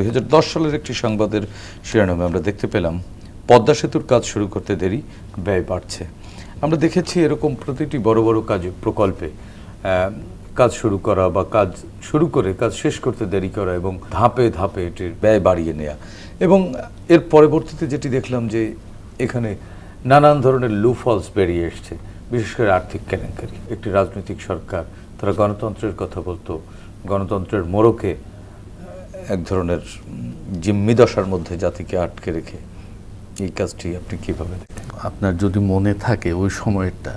দুই হাজার দশ সালের একটি সংবাদের শিরোনামে আমরা দেখতে পেলাম, পদ্মা সেতুর কাজ শুরু করতে দেরি, ব্যয় বাড়ছে। আমরা দেখেছি এরকম প্রতিটি বড় বড় কাজ, প্রকল্পে কাজ শুরু করা বা কাজ শুরু করে কাজ শেষ করতে দেরি করা এবং ধাপে ধাপে এটির ব্যয় বাড়িয়ে নেওয়া এবং এর পরবর্তীতে যেটি দেখলাম যে এখানে নানান ধরনের লুফলস বেরিয়ে এসছে, বিশেষ করে আর্থিক কেলেঙ্কারি। একটি রাজনৈতিক সরকার, তারা গণতন্ত্রের কথা বলতো, গণতন্ত্রের মোড়কে এক ধরনের জিম্মি দশার মধ্যে জাতিকে আটকে রেখে এই কাজটি আপনি কীভাবে দেখেন? আপনার যদি মনে থাকে ওই সময়টা,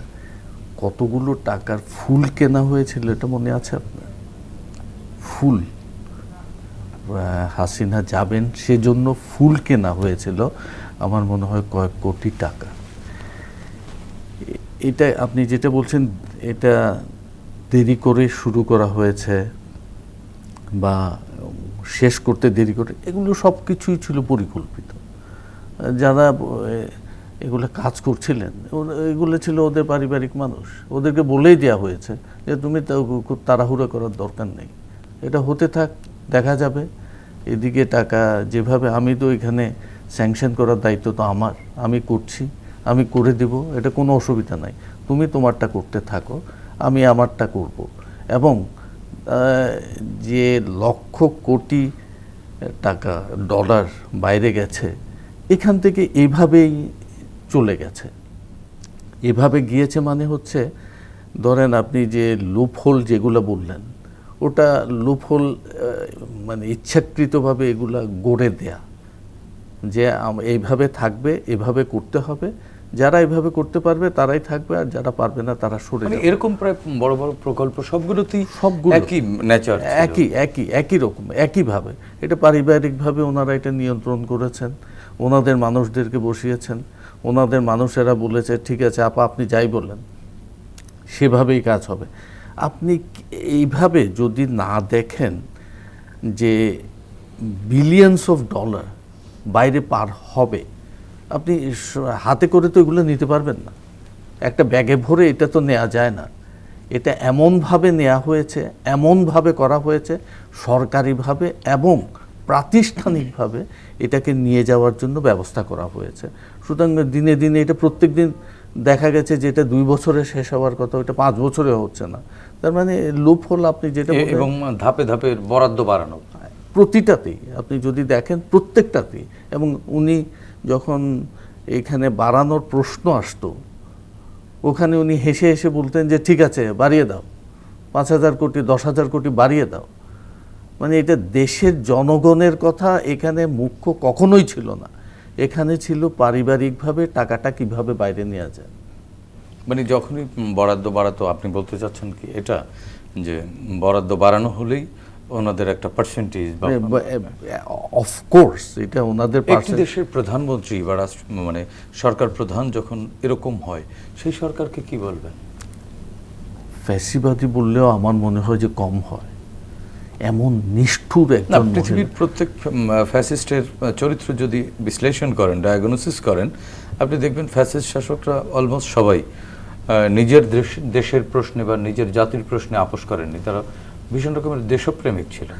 কতগুলো টাকার ফুল কেনা হয়েছিল এটা মনে আছে আপনার? ফুল। হাসিনা যাবেন সেজন্য ফুল কেনা হয়েছিল, আমার মনে হয় কয়েক কোটি টাকা। এটা আপনি যেটা বলছেন, এটা দেরি করে শুরু করা হয়েছে বা শেষ করতে দেরি করে, এগুলো সব কিছুই ছিল পরিকল্পিত। যারা এগুলো কাজ করছিলেন এগুলো ছিল ওদের পারিবারিক মানুষ। ওদেরকে বলেই দেওয়া হয়েছে যে, তুমি খুব তাড়াহুড়ো করার দরকার নেই। এটা হতে থাক, দেখা যাবে। এদিকে টাকা, যেভাবে আমি তো এখানে স্যাংশন করার দায়িত্ব তো আমার, আমি করছি, আমি করে দেব, এটা কোনো অসুবিধা নাই। তুমি তোমারটা করতে থাকো, আমি আমারটা করব। এবং যে লক্ষ কোটি টাকা ডলার বাইরে গেছে, এখান থেকে এভাবেই চলে গেছে। এভাবে গিয়েছে মানে হচ্ছে, ধরেন আপনি যে লুপহোল যেগুলো বললেন, ওটা লুপহোল মানে ইচ্ছাকৃতভাবে এগুলা গড়ে দেয়া। যে এইভাবে থাকবে, এভাবে করতে হবে যারা এভাবে করতে পারবে তারাই থাকবে আর যারা পারবে না তারা সরে মানে যাবে। এরকম প্রায় বড় বড় প্রকল্প সবগুলোতেই সবগুলো। একই নেচার একই একই একই রকম একইভাবে। এটা পারিবারিকভাবে ওনারা এটা নিয়ন্ত্রণ করেছেন ওনাদের মানুষদেরকে বসিয়েছেন ওনাদের মানুষেরা বলেছে ঠিক আছে আপা আপনি যাই বলেন সেভাবেই কাজ হবে। আপনি এইভাবে যদি না দেখেন যে বিলিয়নস অফ ডলার বাইরে পার হবে আপনি হাতে করে তো এগুলো নিতে পারবেন না। একটা ব্যাগে ভরে এটা তো নেওয়া যায় না। এটা এমনভাবে নেওয়া হয়েছে এমনভাবে করা হয়েছে সরকারিভাবে এবং প্রাতিষ্ঠানিকভাবে এটাকে নিয়ে যাওয়ার জন্য ব্যবস্থা করা হয়েছে। সুতরাং দিনে দিনে এটা প্রত্যেক দিন দেখা গেছে যে এটা দুই বছরে শেষ হওয়ার কথা ওটা পাঁচ বছরে হচ্ছে না। তার মানে লুপ হল আপনি যেটা এবং ধাপে ধাপে বরাদ্দ বাড়ানো। প্রতিটাতেই আপনি যদি দেখেন প্রত্যেকটাতেই এবং উনি যখন এখানে বাড়ানোর প্রশ্ন আসতো, ওখানে উনি হেসে হেসে বলতেন যে, ঠিক আছে, বাড়িয়ে দাও। পাঁচ হাজার কোটি, দশ হাজার কোটি বাড়িয়ে দাও। মানে এটা দেশের জনগণের কথা, এখানে মুখ্য কখনোই ছিল না। এখানে ছিল পারিবারিকভাবে টাকাটা কীভাবে বাইরে নেওয়া যায়। মানে যখনই বরাদ্দ বাড়াতো, আপনি বলতে চাচ্ছেন কি এটা? যে বরাদ্দ বাড়ানো হলেই ওনাদের একটা পার্সেন্টেজ অফকোর্স এটা ওনাদের একটি দেশের প্রধানমন্ত্রী বা রাষ্ট্র মানে সরকার প্রধান যখন এরকম হয় সেই সরকারকে কি বলবেন? ফ্যাসিবাদী বললেও আমার মনে হয় যে কম হয়। এমন নিষ্ঠুর একজন পৃথিবীর প্রত্যেক ফ্যাসিস্টের চরিত্র যদি বিশ্লেষণ করেন ডায়াগনোসিস করেন আপনি দেখবেন ফ্যাসিস্ট শাসকরা অলমোস্ট সবাই নিজের দেশ- দেশের প্রশ্নে বা নিজের জাতির প্রশ্নে আপোষ করেননি। তারা ভীষণ রকমের দেশপ্রেমিক ছিলেন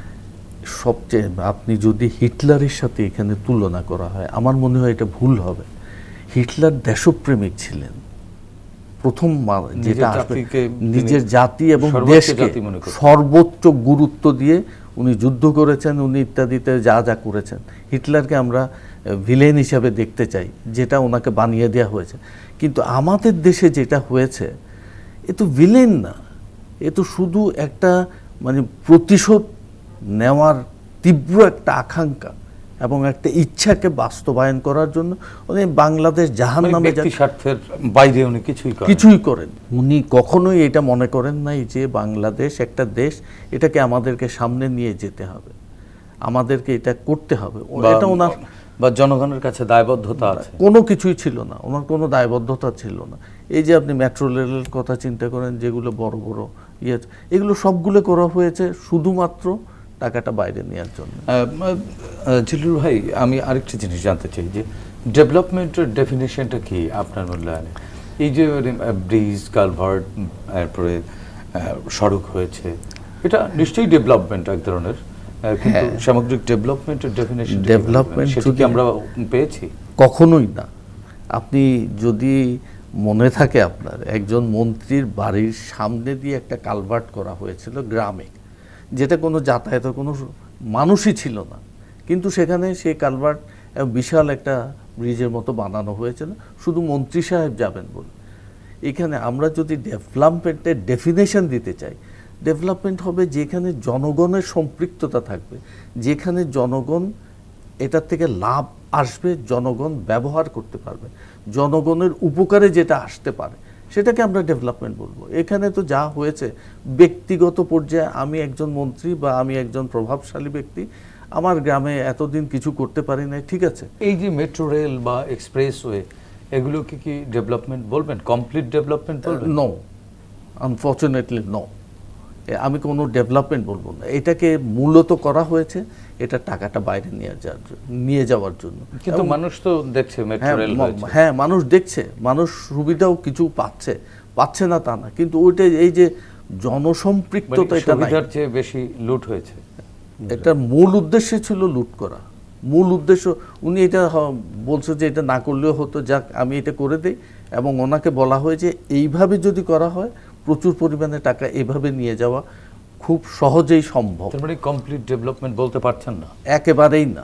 সবচেয়ে আপনি যদি হিটলারের সাথে এখানে তুলনা করা হয় আমার মনে হয় এটা ভুল হবে। হিটলার দেশপ্রেমিক ছিলেন। প্রথম যেটা নিজের জাতি এবং দেশকে। সর্বোচ্চ গুরুত্ব দিয়ে উনি যুদ্ধ করেছেন উনি ইত্যাদিতে যা যা করেছেন। হিটলারকে আমরা ভিলেন হিসাবে দেখতে চাই যেটা ওনাকে বানিয়ে দেওয়া হয়েছে। কিন্তু আমাদের দেশে যেটা হয়েছে এ তো ভিলেন না। এ তো শুধু একটা মানে প্রতিশোধ নেওয়ার তীব্র একটা আকাঙ্ক্ষা এবং একটা ইচ্ছাকে বাস্তবায়ন করার জন্য উনি বাংলাদেশ জাহান মানে নামে স্বার্থের বাইরে উনি কিছুই কিছুই করেন। উনি কখনোই এটা মনে করেন নাই যে বাংলাদেশ একটা দেশ এটাকে আমাদেরকে সামনে নিয়ে যেতে হবে। আমাদেরকে এটা করতে হবে। এটা ওনার বা জনগণের কাছে দায়বদ্ধতা আছে। কোনো কিছুই ছিল না। ওনার কোনো দায়বদ্ধতা ছিল না। এই যে আপনি মেট্রো রেলের কথা চিন্তা করেন যেগুলো বড় বড় ইয়ে এগুলো সবগুলো করা হয়েছে শুধুমাত্র টাকাটা বাইরে নেওয়ার জন্য। জিলুর ভাই আমি আরেকটি জিনিস জানতে চাই যে ডেভেলপমেন্টের ডেফিনেশনটা কি আপনার মূল্যায়নে? এই যে ব্রিজ কালভার্ট এরপরে সড়ক হয়েছে এটা নিশ্চয়ই ডেভেলপমেন্ট এক ধরনের কিন্তু সামগ্রিক ডেভেলপমেন্টের ডেফিনেশন ডেভেলপমেন্ট কি আমরা পেয়েছি? কখনোই না। আপনি যদি মনে থাকে আপনার, একজন মন্ত্রীর বাড়ির সামনে দিয়ে একটা কালভার্ট করা হয়েছিল গ্রামে, যেটা কোনো যাতায়াতের কোনো মানুষই ছিল না। কিন্তু সেখানে সেই কালভার্ট বিশাল একটা ব্রিজের মতো বানানো হয়েছিল, শুধু মন্ত্রী সাহেব যাবেন বলে। এখানে আমরা যদি ডেভেলপমেন্টের ডেফিনেশন দিতে চাই, ডেভেলপমেন্ট হবে যেখানে জনগণের সম্পৃক্ততা থাকবে, যেখানে জনগণ এটার থেকে লাভ আসবে জনগণ ব্যবহার করতে পারবে। জনগণের উপকারে যেটা আসতে পারে সেটাকে আমরা ডেভেলপমেন্ট বলব। এখানে তো যা হয়েছে ব্যক্তিগত পর্যায়ে আমি একজন মন্ত্রী বা আমি একজন প্রভাবশালী ব্যক্তি আমার গ্রামে এতদিন কিছু করতে পারি না ঠিক আছে? এই যে মেট্রো রেল বা এক্সপ্রেসওয়ে এগুলোকে কি ডেভেলপমেন্ট বলবেন? কমপ্লিট ডেভেলপমেন্ট বলবেন? নো আনফর্চুনেটলি নো আমি কোনো ডেভেলপমেন্ট বলব না। এটাকে মূলত করা হয়েছে এটা টাকাটা বাইরে নিয়ে যাওয়ার জন্য নিয়ে যাওয়ার জন্য। কিন্তু মানুষ তো দেখছে হ্যাঁ হ্যাঁ মানুষ দেখছে মানুষ সুবিধাও কিছু পাচ্ছে পাচ্ছে না তা না কিন্তু ওইটা এই যে মানে জনসম্পৃক্ততা এটা সুবিধার চেয়ে বেশি লুট হয়েছে। এটার মূল উদ্দেশ্য ছিল লুট করা। মূল উদ্দেশ্য উনি এটা বলছে যে এটা না করলেও হতো যাক আমি এটা করে দিই। এবং ওনাকে বলা হয় যে এইভাবে যদি করা হয় প্রচুর পরিমাণে টাকা এভাবে নিয়ে যাওয়া খুব সহজেই সম্ভব। তার মানে কমপ্লিট ডেভেলপমেন্ট বলতে পারছেন না। একেবারেই না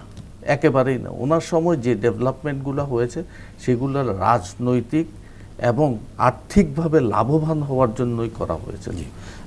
একেবারেই না। ওনার সময় যে ডেভেলপমেন্টগুলো হয়েছে সেগুলো রাজনৈতিক এবং আর্থিকভাবে লাভবান হওয়ার জন্যই করা হয়েছে।